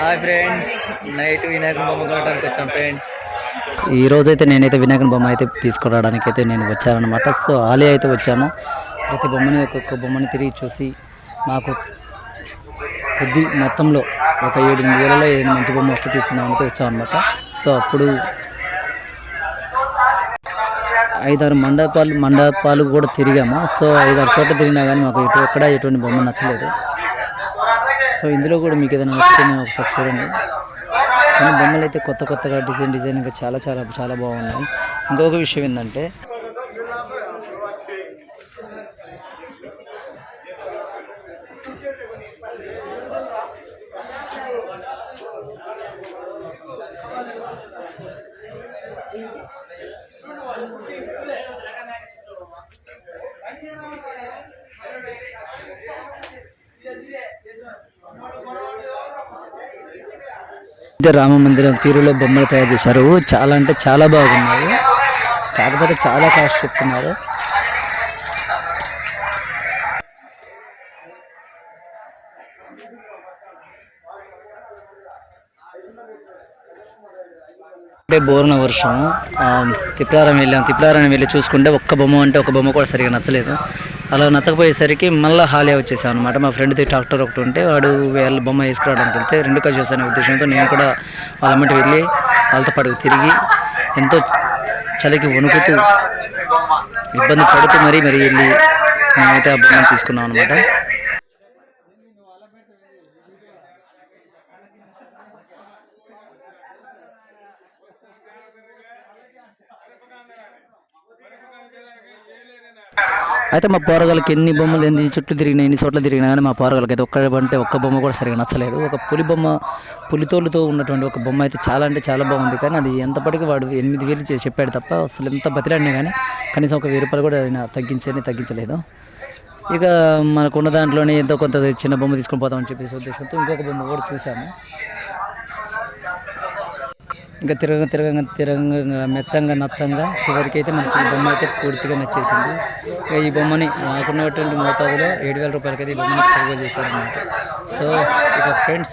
Hi friends night వినాయకుని బొమ్మ కొనడానికి వచ్చాం ఫ్రెండ్స్. ఈ రోజైతే నేనైతే వినాయకుని బొమ్మ అయితే తీసుకురావడానికి అయితే నేను వచ్చానమాట సో ఆలయ అయితే వచ్చాను ప్రతి బొమ్మని ఒక్కొక్క బొమ్మని తిరిగి చూసి మాకు కొద్ది మొత్తంలో ఒక ఏడు ఎనిమిది వేలలో ఏదైనా మంచి బొమ్మ వస్తే తీసుకుందామని వచ్చామన్నమాట. అనమాట సో అప్పుడు ఐదారు మండపాలు మండపాలు కూడా తిరిగాము. సో ఐదారు చోట్ల తిరిగినా కానీ మాకు ఎక్కడ ఎటువంటి బొమ్మ నచ్చలేదు. సో ఇందులో కూడా మీకు ఏదైనా నచ్చితే ఒకసారి చూడండి. కానీ బొమ్మలు అయితే కొత్త కొత్తగా డిజైన్ డిజైన్ చాలా చాలా చాలా బాగున్నాయి. ఇంకొక విషయం ఏంటంటే రామ మందిరం తీరులో బొమ్మలు తయారు చేశారు. చాలా అంటే చాలా బాగున్నాయి. కాకపోతే చాలా కాస్ట్ చెప్తున్నారు. అంటే బోర్న వర్షం. ఆ, తిప్లారం వెళ్ళాం. తిప్లారం వెళ్ళి చూసుకుంటే ఒక్క బొమ్మ అంటే ఒక బొమ్మ కూడా సరిగా నచ్చలేదు. అలా నచ్చకపోయేసరికి మళ్ళీ హాలే వచ్చేసాను అనమాట మా ఫ్రెండ్ది ట్రాక్టర్ ఒకటి ఉంటే వాడు వాళ్ళ బొమ్మ వేసుకురావడానికి వెళ్తే రెండు కలిసి చేస్తానే ఉద్దేశంతో నేను కూడా వాళ్ళ వెళ్ళి వాళ్ళతో పాటు తిరిగి ఎంతో చలికి వణుకుతూ ఇబ్బంది పడుతూ మరీ మరీ వెళ్ళి నేనైతే ఆ బొమ్మను తీసుకున్నాను అనమాట అయితే మా పోరగాళ్ళకి ఎన్ని బొమ్మలు ఎన్ని చుట్టూ తిరిగినా ఎన్ని చోట్ల తిరిగినా కానీ మా పోరగాళ్ళకి అయితే ఒక్క అంటే ఒక్క బొమ్మ కూడా సరిగా నచ్చలేదు. ఒక పులి బొమ్మ పులితోలుతో ఉన్నటువంటి ఒక బొమ్మ అయితే చాలా అంటే చాలా బాగుంది. కానీ అది ఎంతపటికి వాడు ఎనిమిది వేలు చేసి చెప్పాడు తప్ప అసలు ఎంత బతిలాడినా కానీ కనీసం ఒక వెయ్యి రూపాయలు కూడా ఆయన తగ్గించని తగ్గించలేదు. ఇక మనకున్న దాంట్లోనే ఎంతో కొంత చిన్న బొమ్మ తీసుకొని పోతామని చెప్పేసి ఉద్దేశంతో ఇంకొక బొమ్మ కూడా చూసాము ఇంకా తిరగ తిరగంగా తిరగంగా మెచ్చంగా నచ్చంగా చివరికి అయితే మనకి ఈ బొమ్మ అయితే పూర్తిగా నచ్చేసింది. ఇక ఈ బొమ్మని నాకున్నటువంటి మోతాదులో ఏడు వేల రూపాయలకి అయితే ఈ బొమ్మని కొనుగోలు చేశారన్నమాట. సో ఇక ఫ్రెండ్స్